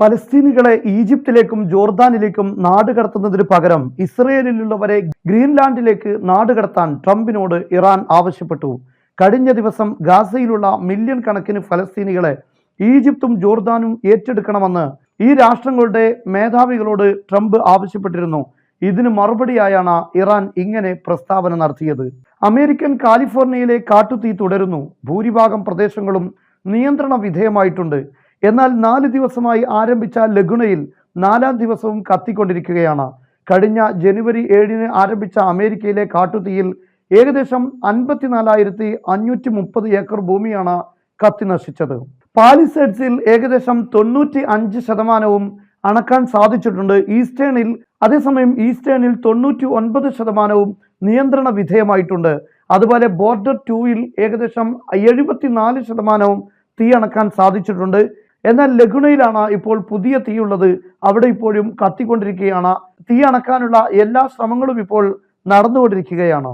ഫലസ്തീനികളെ ഈജിപ്തിലേക്കും ജോർദാനിലേക്കും നാടുകടത്തുന്നതിന് പകരം ഇസ്രയേലിലുള്ളവരെ ഗ്രീൻലാൻഡിലേക്ക് നാടുകടത്താൻ ട്രംപിനോട് ഇറാൻ ആവശ്യപ്പെട്ടു. കഴിഞ്ഞ ദിവസം ഗാസയിലുള്ള മില്യൺ കണക്കിന് ഫലസ്തീനികളെ ഈജിപ്തും ജോർദാനും ഏറ്റെടുക്കണമെന്ന് ഈ രാഷ്ട്രങ്ങളുടെ മേധാവികളോട് ട്രംപ് ആവശ്യപ്പെട്ടിരുന്നു. ഇതിന് മറുപടിയായാണ് ഇറാൻ ഇങ്ങനെ പ്രസ്താവന നടത്തിയത്. അമേരിക്കൻ കാലിഫോർണിയയിലെ കാട്ടുതീ തുടരുന്നു. ഭൂരിഭാഗം പ്രദേശങ്ങളും നിയന്ത്രണ വിധേയമായിട്ടുണ്ട്. എന്നാൽ നാല് ദിവസമായി ആരംഭിച്ച ലഗുണയിൽ നാലാം ദിവസവും കത്തിക്കൊണ്ടിരിക്കുകയാണ്. കഴിഞ്ഞ ജനുവരി ഏഴിന് ആരംഭിച്ച അമേരിക്കയിലെ കാട്ടുതീയിൽ ഏകദേശം അൻപത്തിനാലായിരത്തി അഞ്ഞൂറ്റി മുപ്പത് ഏക്കർ ഭൂമിയാണ് കത്തി നശിച്ചത്. പാലിസേഡ്സിൽ ഏകദേശം തൊണ്ണൂറ്റി അഞ്ച് ശതമാനവും അണക്കാൻ സാധിച്ചിട്ടുണ്ട്. ഈസ്റ്റേണിൽ അതേസമയം ഈസ്റ്റേണിൽ തൊണ്ണൂറ്റി ഒൻപത് ശതമാനവും നിയന്ത്രണ വിധേയമായിട്ടുണ്ട്. അതുപോലെ ബോർഡർ ടൂയിൽ ഏകദേശം എഴുപത്തിനാല് ശതമാനവും തീ അണക്കാൻ സാധിച്ചിട്ടുണ്ട്. എന്നാൽ ലഗുണയിലാണ് ഇപ്പോൾ പുതിയ തീയുള്ളത് അവിടെ ഇപ്പോഴും കത്തിക്കൊണ്ടിരിക്കുകയാണ്. തീ അണക്കാനുള്ള എല്ലാ ശ്രമങ്ങളും ഇപ്പോൾ നടന്നുകൊണ്ടിരിക്കുകയാണ്.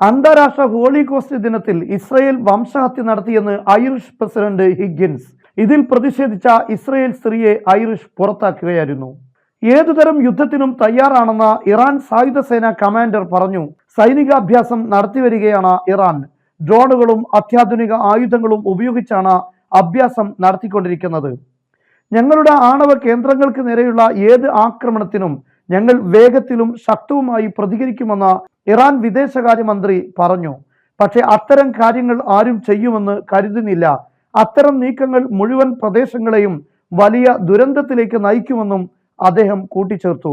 അന്താരാഷ്ട്ര ഹോളി കോസ്റ്റ് ദിനത്തിൽ ഇസ്രയേൽ വംശഹത്യ നടത്തിയെന്ന് ഐറിഷ് പ്രസിഡന്റ് ഹിഗിൻസ് ഇതിൽ പ്രതിഷേധിച്ച ഇസ്രയേൽ സ്ത്രീയെ ഐറിഷ് പുറത്താക്കുകയായിരുന്നു. ഏതുതരം യുദ്ധത്തിനും തയ്യാറാണെന്ന് ഇറാൻ സായുധ സേന കമാൻഡർ പറഞ്ഞു സൈനികാഭ്യാസം നടത്തിവരികയാണ് ഇറാൻ. ഡ്രോണുകളും അത്യാധുനിക ആയുധങ്ങളും ഉപയോഗിച്ചാണ് അഭ്യാസം നടത്തിക്കൊണ്ടിരിക്കുന്നത്. ഞങ്ങളുടെ ആണവ കേന്ദ്രങ്ങൾക്ക് നേരെയുള്ള ഏത് ആക്രമണത്തിനും ഞങ്ങൾ വേഗത്തിലും ശക്തവുമായി പ്രതികരിക്കുമെന്ന് ഇറാൻ വിദേശകാര്യമന്ത്രി പറഞ്ഞു. പക്ഷേ അത്തരം കാര്യങ്ങൾ ആരും ചെയ്യുമെന്ന് കരുതുന്നില്ല. അത്തരം നീക്കങ്ങൾ മുഴുവൻ പ്രദേശങ്ങളെയും വലിയ ദുരന്തത്തിലേക്ക് നയിക്കുമെന്നും അദ്ദേഹം കൂട്ടിച്ചേർത്തു.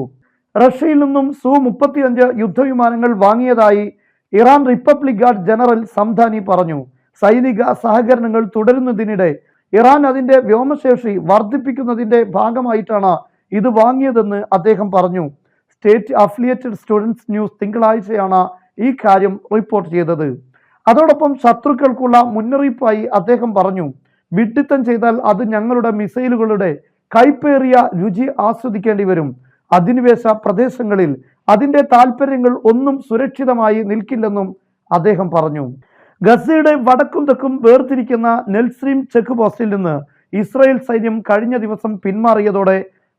റഷ്യയിൽ നിന്നും സു മുപ്പത്തിയഞ്ച് യുദ്ധവിമാനങ്ങൾ വാങ്ങിയതായി ഇറാൻ റിപ്പബ്ലിക് ഗാർഡ് ജനറൽ സംധാനി പറഞ്ഞു. സൈനിക സഹകരണങ്ങൾ തുടരുന്നതിനിടെ ഇറാൻ അതിന്റെ വ്യോമശേഷി വർദ്ധിപ്പിക്കുന്നതിന്റെ ഭാഗമായിട്ടാണ് ഇത് വാങ്ങിയതെന്ന് അദ്ദേഹം പറഞ്ഞു. സ്റ്റേറ്റ് അഫിലിയേറ്റഡ് സ്റ്റുഡൻസ് ന്യൂസ് തിങ്കളാഴ്ചയാണ് ഈ കാര്യം റിപ്പോർട്ട് ചെയ്തത്. അതോടൊപ്പം ശത്രുക്കൾക്കുള്ള മുന്നറിയിപ്പായി അദ്ദേഹം പറഞ്ഞു വിഡ്ഢിത്തം ചെയ്താൽ അത് ഞങ്ങളുടെ മിസൈലുകളുടെ കൈപ്പേറിയ രുചി ആസ്വദിക്കേണ്ടി വരും. അധിനിവേശ പ്രദേശങ്ങളിൽ അതിന്റെ താല്പര്യങ്ങൾ ഒന്നും സുരക്ഷിതമായി നിൽക്കില്ലെന്നും അദ്ദേഹം പറഞ്ഞു. ഗസയുടെ വടക്കും തെക്കും വേർതിരിക്കുന്ന നെൽസ്രീം ചെക്ക് പോസ്റ്റിൽ നിന്ന് ഇസ്രായേൽ സൈന്യം കഴിഞ്ഞ ദിവസം പിന്മാറിയതോടെ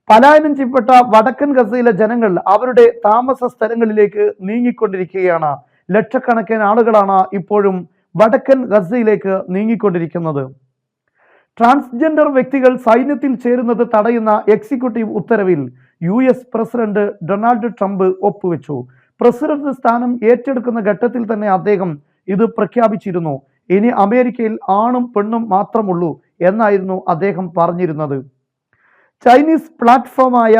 പലായനം ചെയ്യപ്പെട്ട വടക്കൻ ഗസയിലെ ജനങ്ങൾ അവരുടെ താമസ സ്ഥലങ്ങളിലേക്ക് നീങ്ങിക്കൊണ്ടിരിക്കുകയാണ്. ലക്ഷക്കണക്കിന് ആളുകളാണ് ഇപ്പോഴും വടക്കൻ ഗസയിലേക്ക് നീങ്ങിക്കൊണ്ടിരിക്കുന്നത്. ട്രാൻസ്ജെൻഡർ വ്യക്തികൾ സൈന്യത്തിൽ ചേരുന്നത് തടയുന്ന എക്സിക്യൂട്ടീവ് ഉത്തരവിൽ U S President Donald Trump ഒപ്പുവെച്ചു. പ്രസിഡന്റ് സ്ഥാനം ഏറ്റെടുക്കുന്ന ഘട്ടത്തിൽ തന്നെ അദ്ദേഹം ഇത് പ്രഖ്യാപിച്ചിരുന്നു. ഇനി അമേരിക്കയിൽ ആണും പെണ്ണും മാത്രമുള്ളൂ എന്നായിരുന്നു അദ്ദേഹം പറഞ്ഞിരുന്നത്. ചൈനീസ് പ്ലാറ്റ്ഫോമായ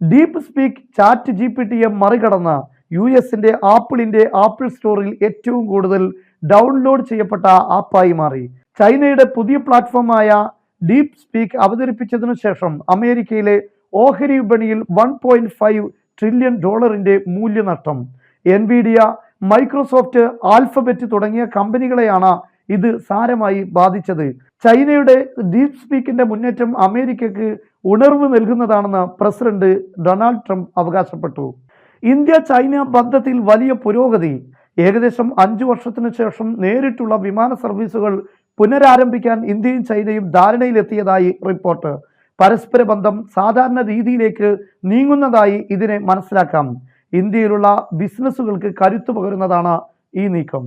DeepSeek chat G P ടിയെ മറികടന്ന് യു എസിന്റെ ആപ്പിളിന്റെ ആപ്പിൾ സ്റ്റോറിൽ ഏറ്റവും കൂടുതൽ ഡൗൺലോഡ് ചെയ്യപ്പെട്ട ആപ്പായി മാറി. ചൈനയുടെ പുതിയ പ്ലാറ്റ്ഫോമായ ഡീപ് സ്പീക്ക് അവതരിപ്പിച്ചതിനു ശേഷം അമേരിക്കയിലെ ഓഹരി വിപണിയിൽ വൺ പോയിന്റ് ഫൈവ് ട്രില്യൺ ഡോളറിന്റെ മൂല്യനഷ്ടം. എൻവിഡിയ മൈക്രോസോഫ്റ്റ് ആൽഫബറ്റ് തുടങ്ങിയ കമ്പനികളെയാണ് ഇത് സാരമായി ബാധിച്ചത്. ചൈനയുടെ ഡീപ് സ്പീക്കിന്റെ മുന്നേറ്റം അമേരിക്കക്ക് ഉണർവ് നൽകുന്നതാണെന്ന് പ്രസിഡന്റ് ഡൊണാൾഡ് ട്രംപ് അവകാശപ്പെട്ടു. ഇന്ത്യ ചൈന ബന്ധത്തിൽ വലിയ പുരോഗതി. ഏകദേശം അഞ്ചു വർഷത്തിനു ശേഷം നേരിട്ടുള്ള വിമാന സർവീസുകൾ പുനരാരംഭിക്കാൻ ഇന്ത്യയും ചൈനയും ധാരണയിലെത്തിയതായി റിപ്പോർട്ട്. പരസ്പര ബന്ധം സാധാരണ രീതിയിലേക്ക് നീങ്ങുന്നതായി ഇതിനെ മനസ്സിലാക്കാം. ഇന്ത്യയിലുള്ള ബിസിനസ്സുകൾക്ക് കരുത്തു പകരുന്നതാണ് ഈ നീക്കം.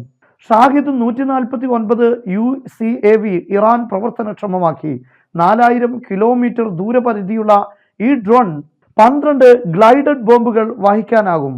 ഷാഹിദ് നൂറ്റി നാൽപ്പത്തി ഒൻപത് U C A V Iran പ്രവർത്തനക്ഷമമാക്കി. നാലായിരം കിലോമീറ്റർ ദൂരപരിധിയുള്ള ഈ ഡ്രോൺ പന്ത്രണ്ട് ഗ്ലൈഡഡ് ബോംബുകൾ വഹിക്കാനാകും.